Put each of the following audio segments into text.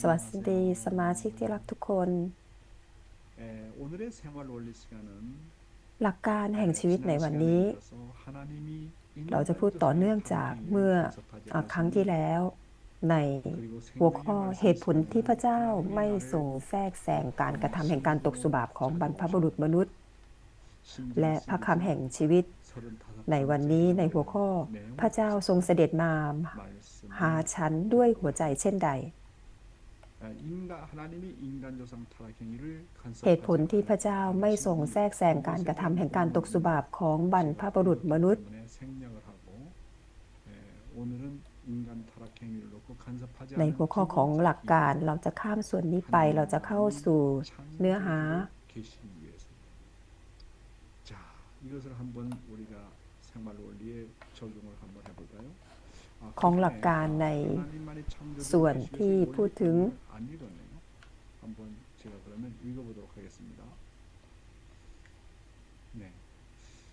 สวัสดีสมาชิกที่รักทุกคน หลักการแห่งชีวิตในวันนี้ เราจะพูดต่อเนื่องจากเมื่ออครั้งที่แล้ว ในหัวข้อเหตุผลที่พระเจ้าไม่ส่งแทรกแซงการกระทำแห่งการตกสุบาบของบรรพบุรุษมนุษย์ และพระคำแห่งชีวิต ในวันนี้ในหัวข้อพระเจ้าทรงเสด็จมาหาฉันด้วยหัวใจเช่นใด เหตุผลที่พระเจ้าไม่ทรงแทรกแซงการกระทำแห่งการตกสุบาปของบรรพบุรุษมนุษย์ ในหัวข้อของหลักการเราจะข้ามส่วนนี้ไปเราจะเข้าสู่เนื้อหา 자, 이것을 한번 우리가 생활 원리에 적용을 한번 해볼까요? 아, ของหลักการใน 하나님만이 창조주이시고 ส่วนที่พูดถึง 안 읽었네요. 한번 제가 그러면 읽어보도록 하겠습니다. 네.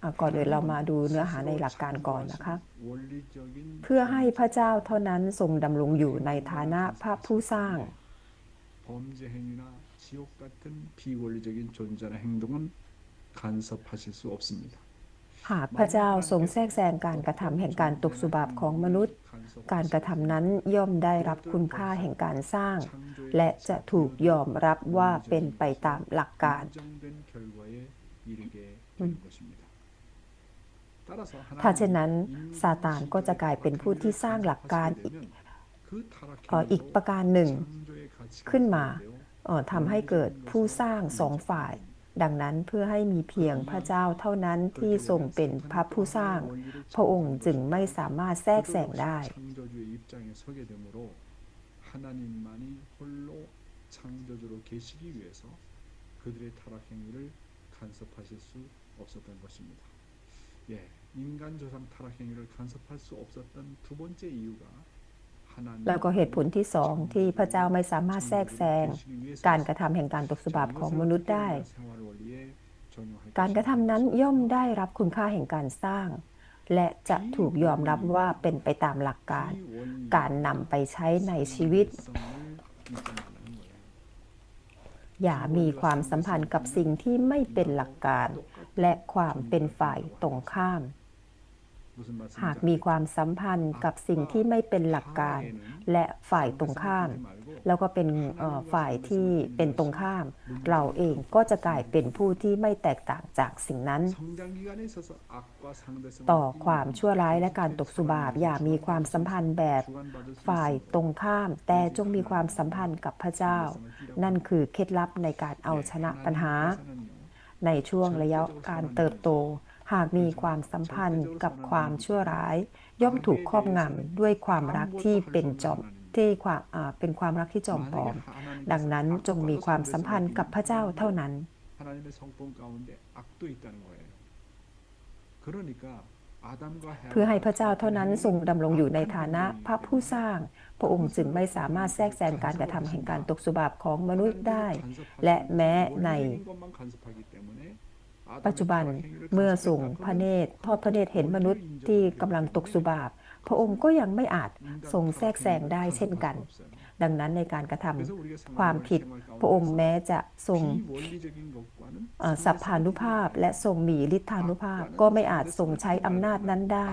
อ่ะก่อนอื่นเรามาดูเนื้อหาในหลักการก่อนนะคะ 원리적인 เพื่อให้พระเจ้าเท่านั้นทรงดำรงอยู่ในฐานะพระผู้สร้าง 범죄 행위나 지옥 같은 비원리적인 존재나 행동은 간섭하실 수 없습니다. หากพระเจ้าทรงแทรกแซงการกระทำแห่งการตกสุบาปของมนุษย์ การกระทำนั้นย่อมได้รับคุณค่าแห่งการสร้าง และจะถูกยอมรับว่าเป็นไปตามหลักการถ้าเช่นนั้นซาตานก็จะกลายเป็นผู้ที่สร้างหลักการอีกประการหนึ่ง ขึ้นมาทำให้เกิดผู้สร้างสองฝ่าย ดังนั้นเพื่อให้มีเพียงพระเจ้าเท่านั้นที่ทรงเป็นพระผู้สร้าง พระองค์จึงไม่สามารถแทรกแซงได้ 창조주의 입장에 서게 되므로 하나님만이 홀로 창조주로 계시기 위해서 그들의 타락 행위를 간섭하실 수 없었던 것입니다. 예, 인간 조상 타락 행위를 간섭할 수 없었던 두 번째 이유가 하나님 แล้วก็เหตุผลที่สองที่พระเจ้าไม่สามารถแทรกแซงการกระทำแห่งการตกสบาปของมนุษย์ได้ การกระทำนั้นย่อมได้รับคุณค่าแห่งการสร้าง และจะถูกยอมรับว่าเป็นไปตามหลักการ การนำไปใช้ในชีวิต อย่ามีความสัมพันธ์กับสิ่งที่ไม่เป็นหลักการ และความเป็นฝ่ายตรงข้าม หากมีความสัมพันธ์กับสิ่งที่ไม่เป็นหลักการ และฝ่ายตรงข้าม แล้วก็เป็นฝ่ายที่เป็นตรงข้าม เราเองก็จะกลายเป็นผู้ที่ไม่แตกต่างจากสิ่งนั้น ต่อความชั่วร้ายและการตกสุบาปอย่ามีความสัมพันธ์แบบฝ่ายตรงข้าม แต่จงมีความสัมพันธ์กับพระเจ้า นั่นคือเคล็ดลับในการเอาชนะปัญหา ในช่วงระยะการเติบโต หากมีความสัมพันธ์กับความชั่วร้าย ย่อมถูกครอบงำด้วยความรักที่เป็นจอมที่ความเป็นความรักที่จอมปลอม ดังนั้นจงมีความสัมพันธ์กับพระเจ้าเท่านั้นเพื่อให้พระเจ้าเท่านั้นทรงดำรงอยู่ในฐานะพระผู้สร้าง พระองค์จึงไม่สามารถแทรกแซงการกระทำแห่งการตกสุบาปของมนุษย์ได้ และแม้ใน ปัจจุบันเมื่อทรงพระเนตรทอดพระเนตรเห็นมนุษย์ที่กำลังตกสุบาป พระองค์ก็ยังไม่อาจทรงแทรกแซงได้เช่นกัน ดังนั้นในการกระทำความผิด พระองค์แม้จะทรงสัพพานุภาพและทรงมีฤทธานุภาพก็ไม่อาจทรงใช้อำนาจนั้นได้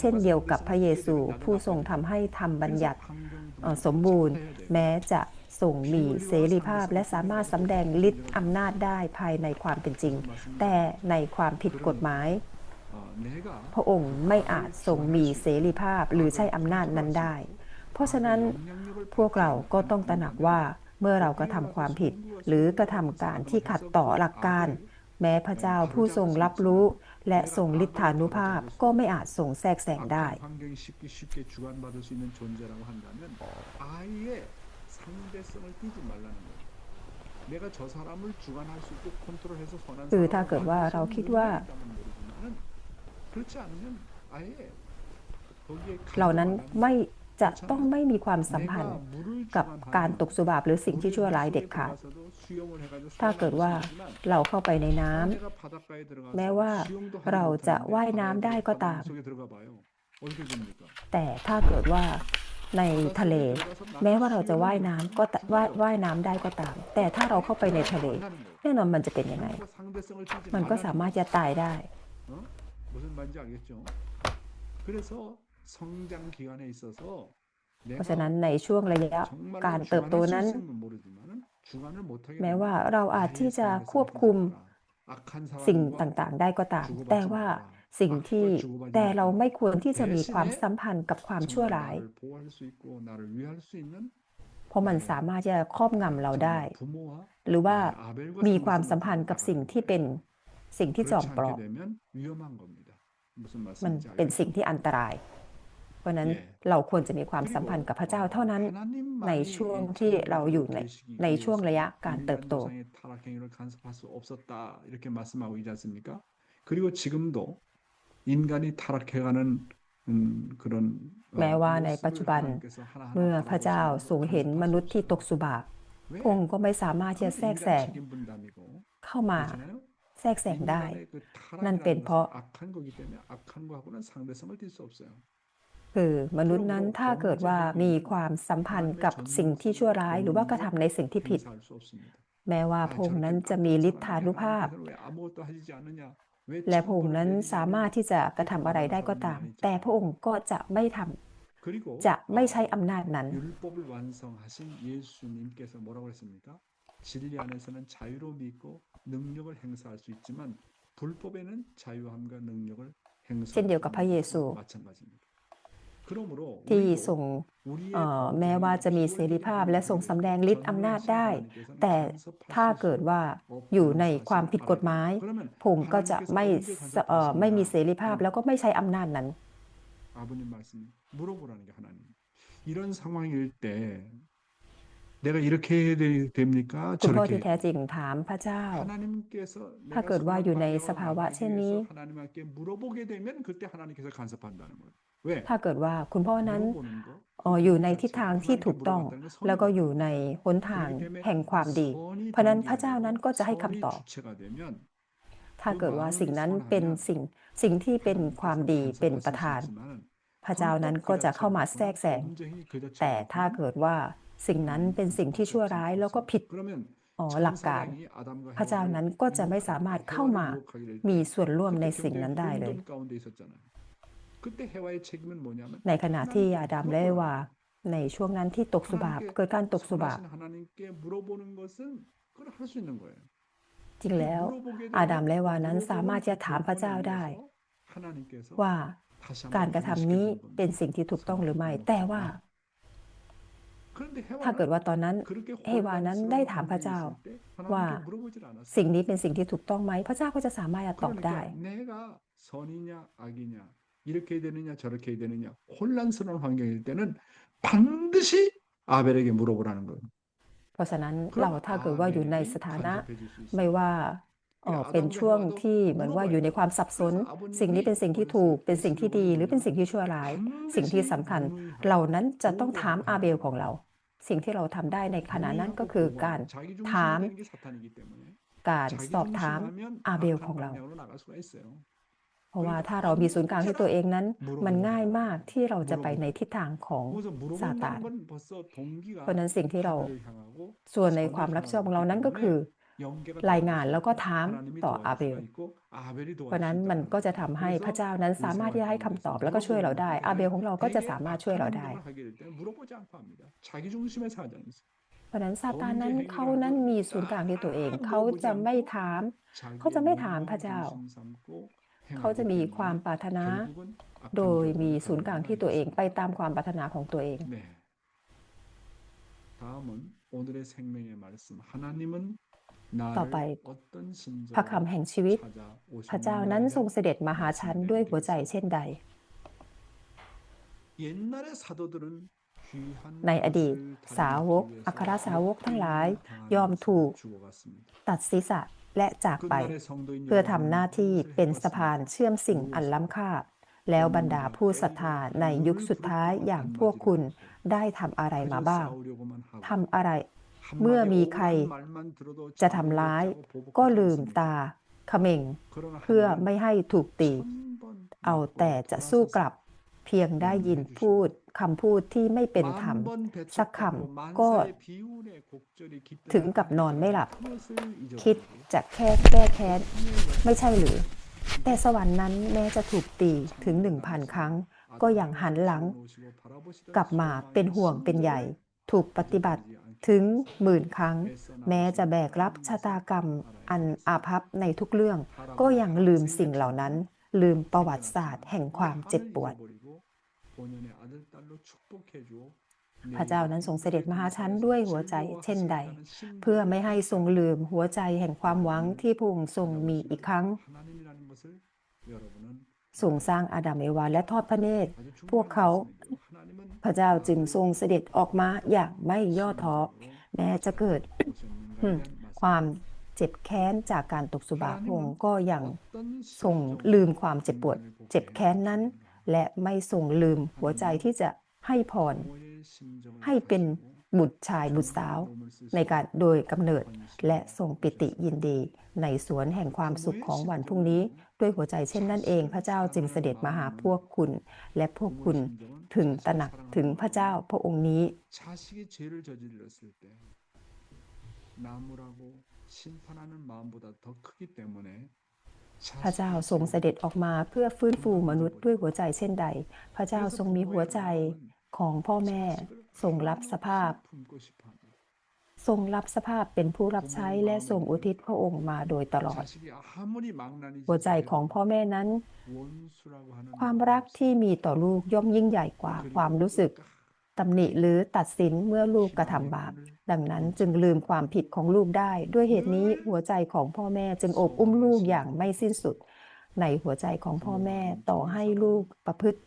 เช่นเดียวกับพระเยซูผู้ทรงทำให้ทำบัญญัติสมบูรณ์ แม้จะ ทรงมีเสรีภาพ และสามารถสำแดงฤทธิ์อำนาจได้ภายในความเป็นจริง แต่ในความผิดกฎหมาย พระองค์ไม่อาจทรงมีเสรีภาพหรือใช้อำนาจนั้นได้ เพราะฉะนั้นพวกเราก็ต้องตระหนักว่าเมื่อเรากระทำความผิด หรือกระทำการที่ขัดต่อหลักการ แม้พระเจ้าผู้ทรงรับรู้ และทรงฤทธานุภาพก็ไม่อาจทรงแทรกแซงได้ 환경이 쉽게 쉽게 주관받을 수 있는 존재라고 한다면 아예 상대성을 띄지 말라는 거예요. 내가 저 사람을 주관할 수 있고 컨트롤해서 선한 คือถ้า 사람을 เกิดว่าเราคิดว่า 있다면 모르지만은 그렇지 않으면 아예 거기에 เหล่านั้น 간섭을 ไม่จะต้องไม่มีความสัมพันธ์ กับการตกสุบาปหรือสิ่งที่ชั่วร้ายเด็ดขาด ถ้าเกิดว่าเราเข้าไปในน้ำ แม้ว่าเราจะว่ายน้ำได้ก็ตาม แต่ถ้าเกิดว่า ในทะเล แม้ว่าเราจะว่ายน้ำก็ว่ายว่ายน้ำได้ก็ตาม แต่ถ้าเราเข้าไปในทะเลแน่นอนมันจะเป็นยังไง มันก็สามารถจะตายได้เพราะฉะนั้นในช่วงระยะการเติบโตนั้น แม้ว่าเราอาจที่จะควบคุมสิ่งต่างๆ ได้ก็ตาม แต่ว่า สิ่งที่ 악과 주고받지 แต่เรา 말고 ไม่ควรที่จะมีความ 대신에 สัมพันธ์กับความชั่ว 정말 ร้าย 나를 보호할 수 있고 나를 위할 수 있는 เพราะมันสามารถจะครอบงำเราได้ 정말 부모와 หรือว่า 아벨과 มีความ 상승을 สัมพันธ์กับสิ่ง 나가는 ที่เป็นสิ่งที่จอม 그렇지 ปลอม 않게 되면 위험한 겁니다. 무슨 มัน 말씀인지 เป็น 알겠죠? สิ่งที่อันตราย เพราะฉะนั้นเราควรจะมีความสัมพันธ์กับพระเจ้าเท่านั้น ในช่วงที่เราอยู่ในในช่วงระยะการเติบโต 인간 조상의 타락 행위를 간섭할 수 없었다 이렇게 말씀하고 있지 않습니까? 그리고 지금도 인간이 타락해가는 음, 그런 어, แม้ว่าใน 모습을 ปัจจุบัน 하나님께서 하나하나 เมื่อพระเจ้า 바라보시면서 ทรงเห็นมนุษย์ที่ตกสุบาป 왜? พระองค์ก็ไม่สามารถที่จะ 그건 แทรกแซ 인간 ง 책임 분담이고 เข้ามา 그렇잖아요. แทรกแซงได้ 인간의 그 타락이라는 난เป็นเพราะ 것은 악한 거기 때문에 악한 거하고는 상대성을 띨 수 없어요. คือมนุษย์นั้นถ้าเกิดว่ามีความสัมพันธ์กับสิ่งที่ชั่วร้าย หรือว่ากระทำในสิ่งที่ผิด 행사할 수 없습니다. แม้ว่า 아, พระองค์ 저렇게 นั้นจะมีฤทธานุภาพ 하나님께서는 왜 아무것도 하시지 않느냐? 왜 และพระองค์ 천벌을 นั้น 내리지 สามารถ 않느냐? ที่จะกระทำอะไรได้ก็ตาม แต่พระองค์ก็จะไม่ทำ 그리고 จะไม่ใช้ 어, อำนาจนั้น 율법을 완성하신 예수님께서 뭐라고 그랬습니까? 진리 안에서는 자유로움이 있고 능력을 행사할 수 있지만 불법에는 자유함과 능력을 เช่น 행사할 เดียวกับพระเยซู 마찬가지입니다. ที่ส่งแม้ว่าจะมีเสรีภาพและส่งสำแดงฤทธิ์อำนาจได้ แต่ถ้าเกิดว่าอยู่ในความผิดกฎหมาย ผมก็จะไม่ไม่มีเสรีภาพแล้วก็ไม่ใช้อำนาจนั้นคุณพ่อที่แท้จริงถามพระเจ้า ถ้าเกิดว่าอยู่ในสภาวะเช่นนี้ ถ้าเกิดว่าคุณพ่อนั้นอยู่ในทิศทางที่ถูกต้อง แล้วก็อยู่ในหนทางแห่งความดี เพราะนั้นพระเจ้านั้นก็จะให้คำตอบ ถ้าเกิดว่าสิ่งนั้นเป็นสิ่งสิ่งที่เป็นความดีเป็นประธาน พระเจ้านั้นก็จะเข้ามาแทรกแซงแต่ถ้าเกิดว่าสิ่งนั้นเป็นสิ่งที่ชั่วร้ายแล้วก็ผิดหลักการ พระเจ้านั้นก็จะไม่สามารถเข้ามามีส่วนร่วมในสิ่งนั้นได้เลย ในขณะที่อาดัมและเอวา ในช่วงนั้นที่ตกสุบาบเกิดการตกสุบาบจริงแล้ว อาดัมและวานั้นสามารถจะถามพระเจ้าได้ ว่าการกระทำนี้เป็นสิ่งที่ถูกต้องหรือไม่ แต่ว่า ถ้าเกิดว่าตอนนั้นเฮวานั้นได้ถามพระเจ้า ว่าสิ่งนี้เป็นสิ่งที่ถูกต้องไหม พระเจ้าก็จะสามารถจะตอบได้ 이냐 악이냐 이렇게 되느냐 저렇게 되느냐 혼란스러운 환경일 때는 반드시 아벨에게 물어보라는 거예요. เพราะฉะนั้น 그럼 เราถ้าเกิดว่าอยู่ใน 아벨이 สถานะ 간섭해 줄수 있어요. ไม่ว่าเอ่อเป็นช่วงที่เหมือนว่าอยู่ในความสับสน สิ่งนี้เป็นสิ่งที่ถูก เป็นสิ่งที่ดี หรือเป็นสิ่งที่ชั่วร้าย สิ่งที่สำคัญ เหล่านั้นจะต้องถามอาเบลของเรา สิ่งที่เราทำได้ในขณะนั้นก็คือการ ถาม การสอบถามอาเบลของเรา เพราะว่าถ้าเรามีศูนย์กลางที่ตัวเองนั้น มันง่ายมากที่เราจะไปในทิศทางของซาตานเพราะฉะนั้นสิ่งที่เราส่วนในความรับผิดชอบของเรานั้นก็คือ รายงานแล้วก็ถามต่ออาเบล เพราะฉะนั้นมันก็จะทำให้พระเจ้านั้นสามารถที่จะให้คำตอบแล้วก็ช่วยเราได้ อาเบลของเราก็จะสามารถช่วยเราได้เพราะฉะนั้นซาตานนั้นเขานั้นมีศูนย์กลางที่ตัวเอง เขาจะไม่ถาม เขาจะไม่ถามพระเจ้า เขาจะมีความปรารถนา โดยมีศูนย์กลางที่ตัวเองไปตามความปรารถนาของตัวเองต่อไปพระคำแห่งชีวิต พระเจ้านั้นทรงเสด็จมาหาฉันด้วยหัวใจเช่นใด ในอดีต สาวก อัครสาวกทั้งหลาย ยอมถูก ตัดศีรษะ และจากไป เพื่อทำหน้าที่เป็นสะพานเชื่อมสิ่งอันล้ำค่า แล้วบรรดาผู้ศรัทธาในยุคสุดท้ายอย่างพวกคุณได้ทำอะไรมาบ้างทำอะไร เมื่อมีใครจะทำร้าย ก็ลืมตาเขม่ง เพื่อไม่ให้ถูกตี เอาแต่จะสู้กลับ เพียงได้ยินพูด คำพูดที่ไม่เป็นธรรม สักคำก็ถึงกับนอนไม่หลับ คิดจะแค่แก้แค้น ไม่ใช่หรือ แต่สวรรค์นั้นแม้จะถูกตีถึงหนึ่งพันครั้ง ก็ยังหันหลัง กลับมาเป็นห่วงเป็นใหญ่ ถูกปฏิบัติถึงหมื่นครั้ง แม้จะแบกรับชะตากรรมอันอาภัพในทุกเรื่อง ก็ยังลืมสิ่งเหล่านั้น ลืมประวัติศาสตร์แห่งความเจ็บปวด พระเจ้านั้นทรงเสด็จมาหาฉันด้วยหัวใจเช่นใด เพื่อไม่ให้ทรงลืมหัวใจแห่งความหวังที่พระองค์ทรงมีอีกครั้งทรงสร้างอาดัมเอวาและทอดพระเนตร พวกเขาพระเจ้าจึงทรงเสด็จออกมาอย่างไม่ย่อท้อแม้จะเกิดความเจ็บแค้นจากการตกสุบาพระองค์ก็ยังทรงลืมความเจ็บปวด เจ็บแค้นนั้น และไม่ทรงลืมหัวใจที่จะให้พร ให้เป็นบุตรชายบุตรสาว ในการโดยกำเนิด และทรงปิติยินดี ในสวนแห่งความสุขของวันพรุ่งนี้ ด้วยหัวใจเช่นนั้นเอง พระเจ้าจึงเสด็จมาหาพวกคุณ และพวกคุณถึงตระหนักถึงพระเจ้าพระองค์นี้ 자식이 죄를 저질렀을 때 나무라고 심판하는 마음보다 더 크기 때문에 พระเจ้าทรงเสด็จออกมาเพื่อฟื้นฟูมนุษย์ด้วยหัวใจเช่นใด พระเจ้าทรงมีหัวใจของพ่อแม่ทรงรับสภาพ ทรงรับสภาพเป็นผู้รับใช้และทรงอุทิศพระองค์มาโดยตลอด หัวใจของพ่อแม่นั้น ความรักที่มีต่อลูกย่อมยิ่งใหญ่กว่าความรู้สึก ตำหนิหรือตัดสินเมื่อลูกกระทำบาป ดังนั้นจึงลืมความผิดของลูกได้ ด้วยเหตุนี้หัวใจของพ่อแม่จึงโอบอุ้มลูกอย่างไม่สิ้นสุด ในหัวใจของพ่อแม่ต่อให้ลูกประพฤติ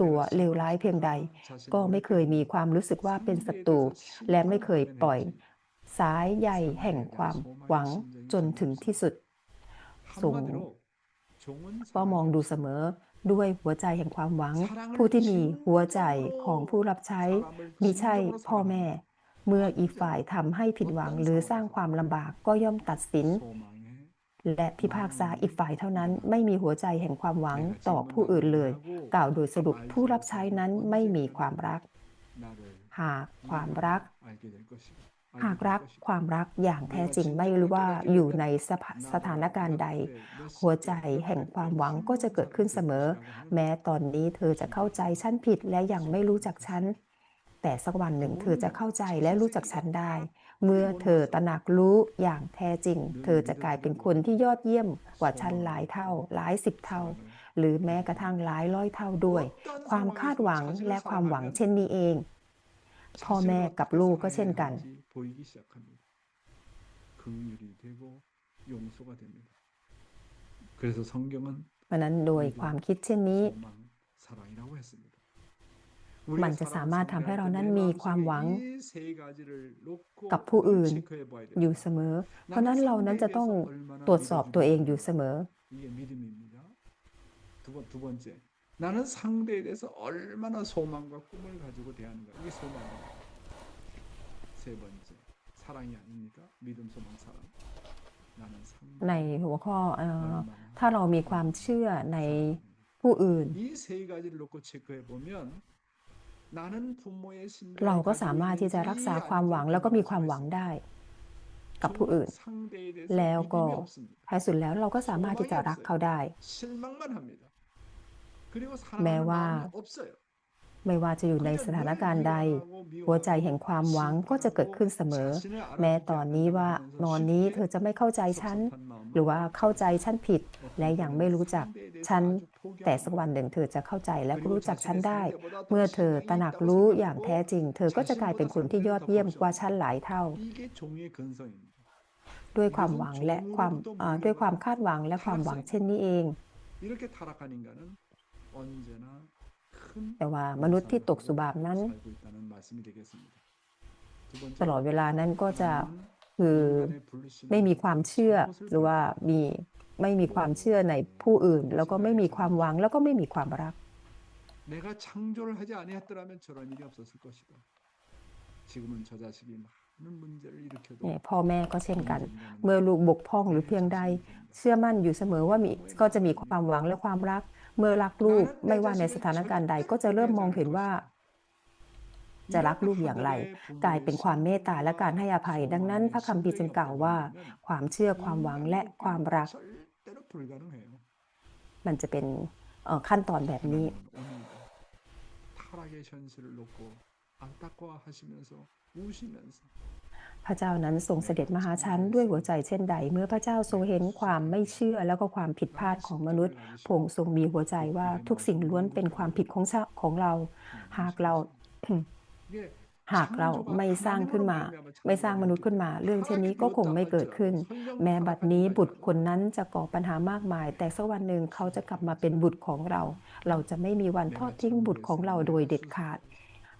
ตัวเลวร้ายเพียงใด ก็ไม่เคยมีความรู้สึกว่าเป็นศัตรูและไม่เคยปล่อย สายใยแห่งความหวังจนถึงที่สุดส่ง ก็มองดูเสมอด้วยหัวใจแห่งความหวัง ผู้ที่มีหัวใจของผู้รับใช้มิใช่พ่อแม่ เมื่ออีกฝ่ายทำให้ผิดหวังหรือสร้างความลำบากก็ย่อมตัดสิน และพิพากษาอีกฝ่ายเท่านั้น ไม่มีหัวใจแห่งความหวังต่อผู้อื่นเลย กล่าวโดยสรุปผู้รับใช้นั้นไม่มีความรัก หากความรัก หากรักความรักอย่างแท้จริงไม่รู้ว่าอยู่ในสสถานการณ์ใด หัวใจแห่งความหวังก็จะเกิดขึ้นเสมอ แม้ตอนนี้เธอจะเข้าใจฉันผิดและยังไม่รู้จักฉันแต่สักวันหนึ่งเธอจะเข้าใจและรู้จักฉันได้ เมื่อเธอตระหนักรู้อย่างแท้จริง เธอจะกลายเป็นคนที่ยอดเยี่ยมกว่าฉันหลายเท่าหลายสิบเท่า หรือแม้กระทั่งหลายร้อยเท่าด้วย ความคาดหวังและความหวังเช่นนี้เอง พ่อแม่กับลูกก็เช่นกัน เพรนั้นโดยความคิดเช่นนี้ มันจะสามารถทำให้เรานั้นมีความหวังกับผู้อื่นอยู่เสมอ เพราะนั้นเรานั้นจะต้องตรวจสอบตัวเองอยู่เสมอ 이게 믿음입니다. 두, 번, 두 번째, 나는 상대에 대해서 얼마나 소망과 꿈을 가지고 대하는가. 이게 소망입니다. 세 번째, 사랑이 아닙니까? 믿음, 소망, 사랑. 나는 ใน 상대 หัวข้อเอ่อ 얼마나 ถ้าเรามีความเชื่อในผู้อื่น 이 세 가지를 놓고 체크해 보면 나는 부모의 신뢰를 เราก็ 가지고 สามารถที่จะ 있는지 รักษาความหวังแล้วก็มีความหวังได้ กับผู้อื่น 상대에 대해서 แล้วก็ 믿음이 없습니다. ท้ายสุดแล้วเราก็สามารถที่จะรักเขาได้ แม้ว่า ไม่ว่าจะอยู่ในสถานการณ์ใด หัวใจแห่งความหวังก็จะเกิดขึ้นเสมอ แม้ตอนนี้ว่านอนนี้เธอจะไม่เข้าใจฉัน หรือว่าเข้าใจฉันผิด และยังไม่รู้จักฉัน แต่สักวันหนึ่งเธอจะเข้าใจและรู้จักฉันได้ เมื่อเธอตระหนักรู้อย่างแท้จริง เธอก็จะกลายเป็นคนที่ยอดเยี่ยมกว่าฉันหลายเท่าด้วยความหวังและความด้วยความคาดหวังและความหวังเช่นนี้เอง แต่ว่ามนุษย์ที่ตกสุบาปนั้น ตลอดเวลานั้นก็จะคือไม่มีความเชื่อหรือว่ามีไม่มีความเชื่อในผู้อื่น แล้วก็ไม่มีความหวังแล้วก็ไม่มีความรักพ่อแม่ก็เช่นกัน เมื่อลูกบกพร่องหรือเพียงใด เชื่อมั่นอยู่เสมอว่ามีก็จะมีความหวังและความรัก เมื่อรักลูกไม่ว่าในสถานการณ์ใดก็จะเริ่มมองเห็นว่า จะรักลูกอย่างไร กลายเป็นความเมตตาและการให้อภัย ดังนั้นพระคำพีจึงกล่าวว่า ความเชื่อความหวังและความรัก มันจะเป็นขั้นตอนแบบนี้ พระเจ้านั้นทรงเสด็จมาหาฉันด้วยหัวใจเช่นใด เมื่อพระเจ้าทรงเห็นความไม่เชื่อแล้วก็ความผิดพลาดของมนุษย์พงทรงมีหัวใจว่าทุกสิ่งล้วนเป็นความผิดของของเรา หากเราหากเราไม่สร้างขึ้นมา ไม่สร้างมนุษย์ขึ้นมา เรื่องเช่นนี้ก็คงไม่เกิดขึ้น แม้บัดนี้บุตรคนนั้นจะก่อปัญหามากมาย แต่สักวันหนึ่งเขาจะกลับมาเป็นบุตรของเรา เราจะไม่มีวันทอดทิ้งบุตรของเราโดยเด็ดขาด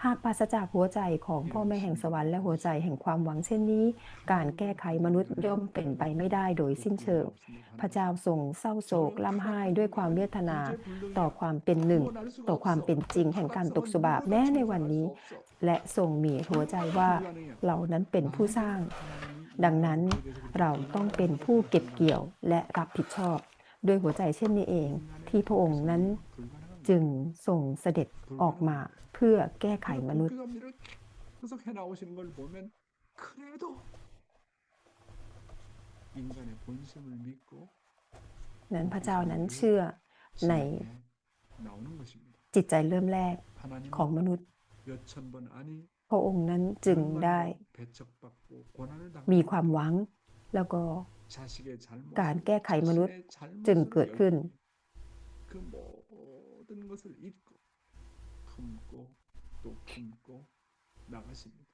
หากปราศจากหัวใจของพ่อแม่แห่งสวรรค์และหัวใจแห่งความหวังเช่นนี้ การแก้ไขมนุษย์ย่อมเป็นไปไม่ได้โดยสิ้นเชิง พระเจ้าทรงเศร้าโศกล่ำไห้ด้วยความเวทนาต่อความเป็นหนึ่ง ต่อความเป็นจริงแห่งการตกสุบาแม้ในวันนี้ และทรงมีหัวใจว่าเรานั้นเป็นผู้สร้าง ดังนั้นเราต้องเป็นผู้เก็บเกี่ยวและรับผิดชอบ ด้วยหัวใจเช่นนี้เอง ที่พระองค์นั้น จึงส่งเสด็จออกมาเพื่อแก้ไขมนุษย์ นั้นพระเจ้านั้นเชื่อในจิตใจเริ่มแรกของมนุษย์ พระองค์นั้นจึงได้มีความหวังแล้วก็การแก้ไขมนุษย์จึงเกิดขึ้น 모든 것을 잊고 품고 또 품고 나가십니다.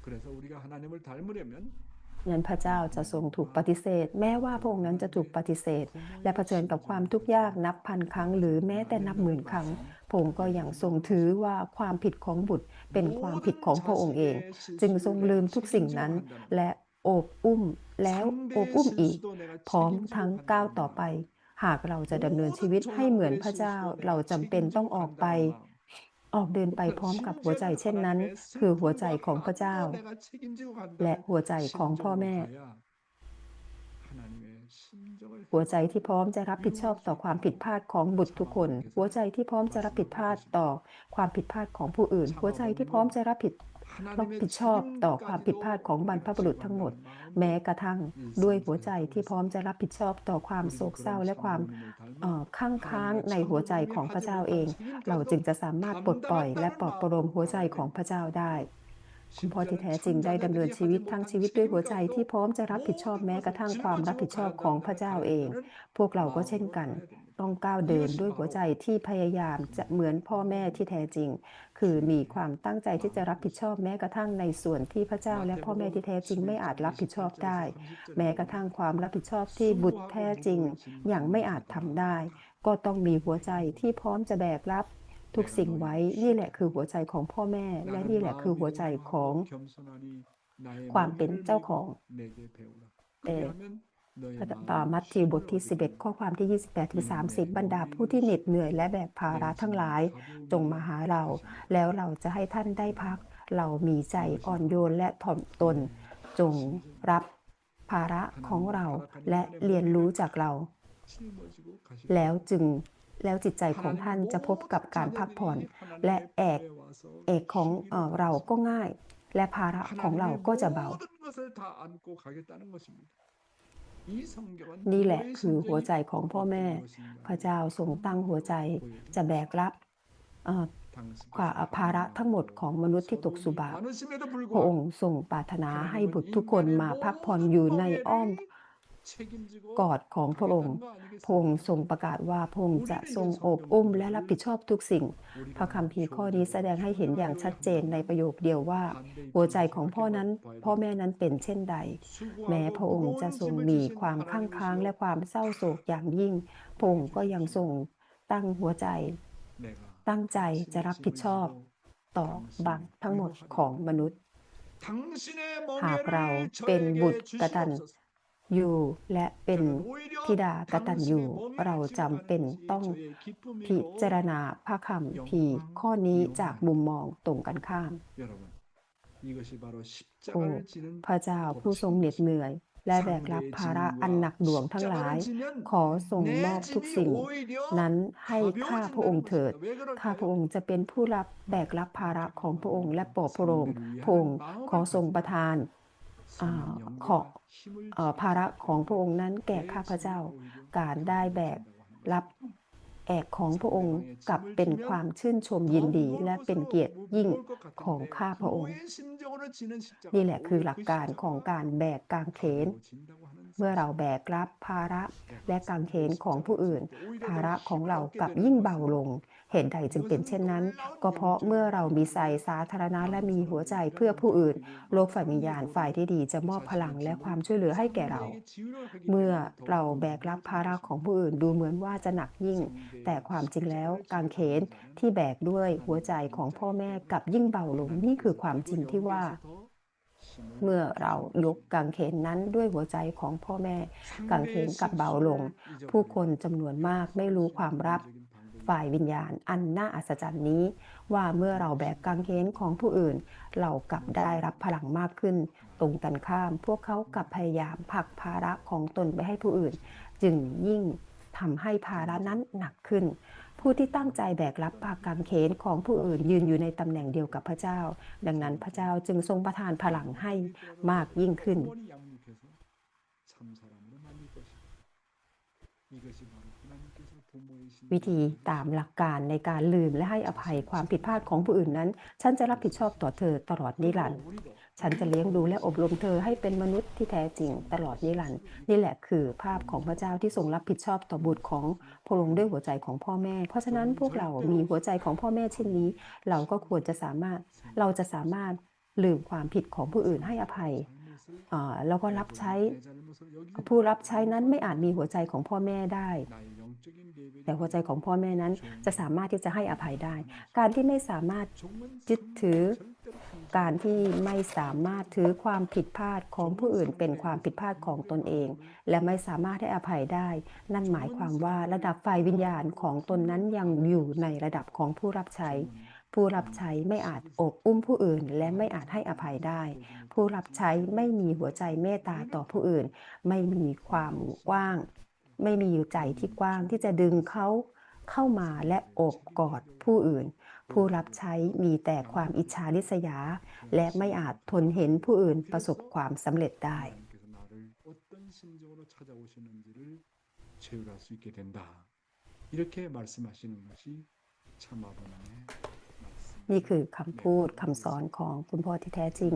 그래서 우리가 하나님을 닮으려면 นั้นพระเจ้าจะทรงถูกปฏิเสธ แม้ว่าพระองค์นั้นจะถูกปฏิเสธ และเผชิญกับความทุกข์ยากนับพันครั้ง หรือแม้แต่นับหมื่นครั้งพระองค์ก็ยังทรงถือว่าความผิดของบุตรเป็นความผิดของพระองค์เอง จึงทรงลืมทุกสิ่งนั้น และโอบอุ้มแล้วโอบอุ้มอีก พร้อมทั้งก้าวต่อไป หากเราจะดำเนินชีวิตให้เหมือนพระเจ้า เราจำเป็นต้องออกไป ออกเดินไปพร้อมกับหัวใจเช่นนั้น คือหัวใจของพระเจ้า และหัวใจของพ่อแม่ หัวใจที่พร้อมจะรับผิดชอบต่อความผิดพลาดของบุตรทุกคน หัวใจที่พร้อมจะรับผิดพลาดต่อความผิดพลาดของผู้อื่น หัวใจที่พร้อมจะรับผิด รับผิดชอบต่อความผิดพลาดของบรรพบุรุษทั้งหมด แม้กระทั่งด้วยหัวใจที่พร้อมจะรับผิดชอบต่อความโศกเศร้าและความข้างค้างในหัวใจของพระเจ้าเอง เราจึงจะสามารถปลดปล่อยและปลอบประโลมหัวใจของพระเจ้าได้คุณพ่อที่แท้จริงได้ดำเนินชีวิตทั้งชีวิตด้วยหัวใจที่พร้อมจะรับผิดชอบแม้กระทั่งความรับผิดชอบของพระเจ้าเอง พวกเราก็เช่นกัน ต้องก้าวเดินด้วยหัวใจที่พยายามจะเหมือนพ่อแม่ที่แท้จริง คือมีความตั้งใจที่จะรับผิดชอบแม้กระทั่งในส่วนที่พระเจ้าและพ่อแม่ที่แท้จริงไม่อาจรับผิดชอบได้ แม้กระทั่งความรับผิดชอบที่บุตรแท้จริงอย่างไม่อาจทำได้ ก็ต้องมีหัวใจที่พร้อมจะแบกรับทุกสิ่งไว้นี่แหละคือหัวใจของพ่อแม่ และนี่แหละคือหัวใจของความเป็นเจ้าของเอ่อ ต่อมัทธิวบทที่ 11 ข้อความที่ 28ถึง30 บรรดาผู้ที่เหน็ดเหนื่อยและแบกภาระทั้งหลาย จงมาหาเรา แล้วเราจะให้ท่านได้พัก เรามีใจอ่อนโยนและถ่อมตน จงรับภาระของเราและเรียนรู้จากเรา แล้วจึงแล้วจิตใจของท่านจะพบกับการพักผ่อน และแอกเอกของเอ่อเราก็ง่าย และภาระของเราก็จะเบา นี่แหละคือหัวใจของพ่อแม่ พระเจ้าทรงตั้งหัวใจจะแบกรับเอ่อกว่าภาระทั้งหมดของมนุษย์ที่ตกสุบาพระองค์ทรงปรารถนาให้บุตรทุกคนมาพักผ่อนอยู่ในอ้อม กอดของพระองค์พระองค์ทรงประกาศว่าพระองค์จะทรงโอบอุ้มและรับผิดชอบทุกสิ่ง พระคัมภีร์ข้อนี้แสดงให้เห็นอย่างชัดเจนในประโยคเดียวว่า หัวใจของพ่อนั้นพ่อแม่นั้นเป็นเช่นใด แม้พระองค์จะทรงมีความข้างค้างและความเศร้าโศกอย่างยิ่งพระองค์ก็ยังทรงตั้งหัวใจ ตั้งใจจะรับผิดชอบต่อบางทั้งหมดของมนุษย์ หากเราเป็นบุตรกตัญ ญูและเป็นธิดากตัญญูเราจำเป็นต้องพิจารณาพระคำพีร์ข้อนี้จากมุมมองตรงกันข้ามโอ้พระเจ้าผู้ทรงเหน็ดเหนื่อย และแบกรับภาระอันหนักหน่วงทั้งหลาย ขอส่งมอบทุกสิ่ง นั้นให้ข้าพระองค์เถิดข้าพระองค์จะเป็นผู้รับแบกรับภาระของพระองค์และโปรดพระองค์พระองค์ขอทรงประทานอ่า ขอเอ่อภาระของพระองค์นั้นแก่ข้าพเจ้า การได้แบกรับแอกของพระองค์กลับเป็นความชื่นชมยินดีและเป็นเกียรติยิ่งของข้าพระองค์ นี่แหละคือหลักการของการแบกกางเขน เมื่อเราแบกรับภาระและกางเขนของผู้อื่น ภาระของเรากลับยิ่งเบาลง เหตุใดจึงเป็นเช่นนั้น ก็เพราะเมื่อเรามีใจสาธารณะและมีหัวใจเพื่อผู้อื่น โลกฝ่ายวิญญาณฝ่ายที่ดีจะมอบพลังและความช่วยเหลือให้แก่เรา เมื่อเราแบกรับภาระของผู้อื่นดูเหมือนว่าจะหนักยิ่ง แต่ความจริงแล้วกางเขนที่แบกด้วยหัวใจของพ่อแม่กลับยิ่งเบาลงนี่คือความจริงที่ว่าเมื่อเรายกกางเขนนั้นด้วยหัวใจของพ่อแม่กางเขนกลับเบาลง ผู้คนจำนวนมากไม่รู้ความรับ ฝ่ายวิญญาณอันน่าอัศจรรย์นี้ ว่าเมื่อเราแบกกางเขนของผู้อื่น เรากลับได้รับพลังมากขึ้น ตรงกันข้าม พวกเขากลับพยายามผลักภาระของตนไปให้ผู้อื่น จึงยิ่งทำให้ภาระนั้นหนักขึ้น ผู้ที่ตั้งใจแบกรับปากกางเขนของผู้อื่นยืนอยู่ในตำแหน่งเดียวกับพระเจ้า ดังนั้นพระเจ้าจึงทรงประทานพลังให้มากยิ่งขึ้น วิธีตามหลักการในการลืมและให้อภัยความผิดพลาดของผู้อื่นนั้น ฉันจะรับผิดชอบต่อเธอตลอดนิรันดร์ฉันจะเลี้ยงดูและอบรมเธอให้เป็นมนุษย์ที่แท้จริงตลอดนิรันดร์นี่แหละคือภาพของพระเจ้าที่ทรงรับผิดชอบต่อบุตรของพระองค์ด้วยหัวใจของพ่อแม่ เพราะฉะนั้นพวกเรามีหัวใจของพ่อแม่เช่นนี้ เราก็ควรจะสามารถเราจะสามารถลืมความผิดของผู้อื่นให้อภัยแล้วก็รับใช้ผู้รับใช้นั้นไม่อาจมีหัวใจของพ่อแม่ได้ แต่หัวใจของพ่อแม่นั้นจะสามารถที่จะให้อภัยได้ การที่ไม่สามารถยึดถือ การที่ไม่สามารถถือความผิดพลาดของผู้อื่นเป็นความผิดพลาดของตนเอง และไม่สามารถให้อภัยได้ นั่นหมายความว่าระดับฝ่ายวิญญาณของตนนั้นยังอยู่ในระดับของผู้รับใช้ผู้รับใช้ไม่อาจอบอุ้มผู้อื่น และไม่อาจให้อภัยได้ ผู้รับใช้ไม่มีหัวใจเมตตาต่อผู้อื่น ไม่มีความกว้าง ไม่มีอยู่ใจที่กว้างที่จะดึงเขาเข้ามาและอบกอดผู้อื่น ผู้รับใช้มีแต่ความอิจฉาริษยา และไม่อาจทนเห็นผู้อื่นประสบความสำเร็จได้นี่คือคำพูดคำสอนของคุณพ่อที่แท้จริง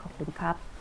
ขอบคุณครับ